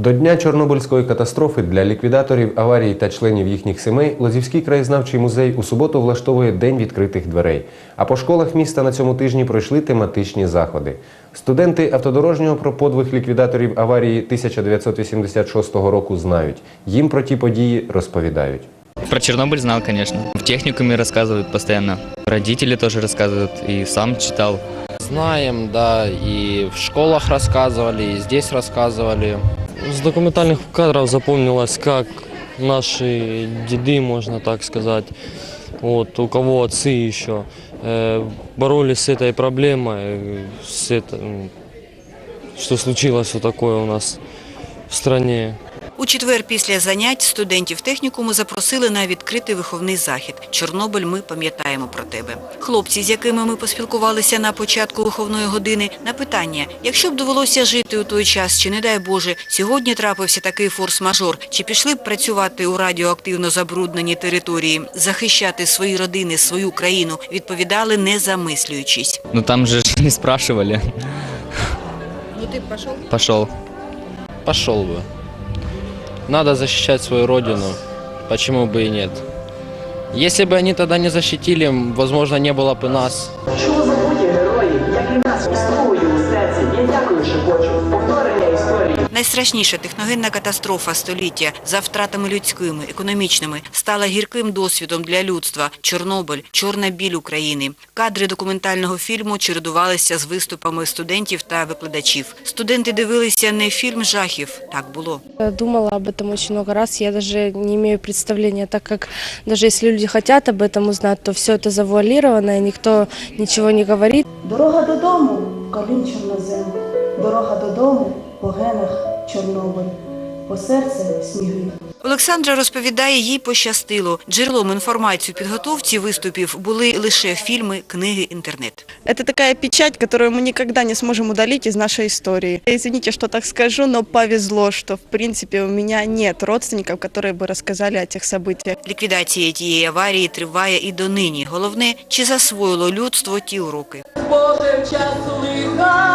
До дня Чорнобильської катастрофи для ліквідаторів аварії та членів їхніх сімей Лозівський краєзнавчий музей у суботу влаштовує День відкритих дверей. А по школах міста на цьому тижні пройшли тематичні заходи. Студенти автодорожнього про подвиг ліквідаторів аварії 1986 року знають. Їм про ті події розповідають. Про Чернобыль знал, конечно. В техникуме рассказывают постоянно. Родители тоже рассказывают, и сам читал. Знаем, да, и в школах рассказывали, и здесь рассказывали. С документальных кадров запомнилось, как наши деды, можно так сказать, вот, у кого отцы еще, э, боролись с этой проблемой, э, с это, м, что случилось вот такое у нас в стране. У четвер після занять студентів технікуму запросили на відкритий виховний захід. Чорнобиль, ми пам'ятаємо про тебе. Хлопці, з якими ми поспілкувалися на початку виховної години, на питання: якщо б довелося жити у той час, чи не дай Боже, сьогодні трапився такий форс-мажор, чи пішли б працювати у радіоактивно забрудненій території, захищати свої родини, свою країну, відповідали не замислюючись. Но там же ж не спрашивали. Ну ти пішов? Пошел. Пошел бы. Надо защищать свою родину. Почему бы и нет? Если бы они тогда не защитили, возможно, не было бы нас. Найстрашніша техногенна катастрофа століття за втратами людськими, економічними стала гірким досвідом для людства. Чорнобиль, чорна біль України. Кадри документального фільму чередувалися з виступами студентів та викладачів. Студенти дивилися не фільм жахів, так було. Я Думала об этом очень много раз. Я даже не имею представления, так как даже если люди хотят об этом узнать, то все это завуалировано, и никто ничего не говорит. Дорога додому, калін чорнозем, дорога додому, по генах Чорнобиль, по серце сніги. Олександра розповідає, їй пощастило. Джерелом інформації у підготовці виступів були лише фільми, книги, інтернет. Это такая печать, которую мы никогда не сможем удалить из нашей истории. Извините, что так скажу, но повезло, что в принципе у меня нет родственников, которые бы рассказали о тех событиях. Ліквідація тієї аварії триває і донині. Головне, чи засвоїло людство ті уроки. Божим часу лиха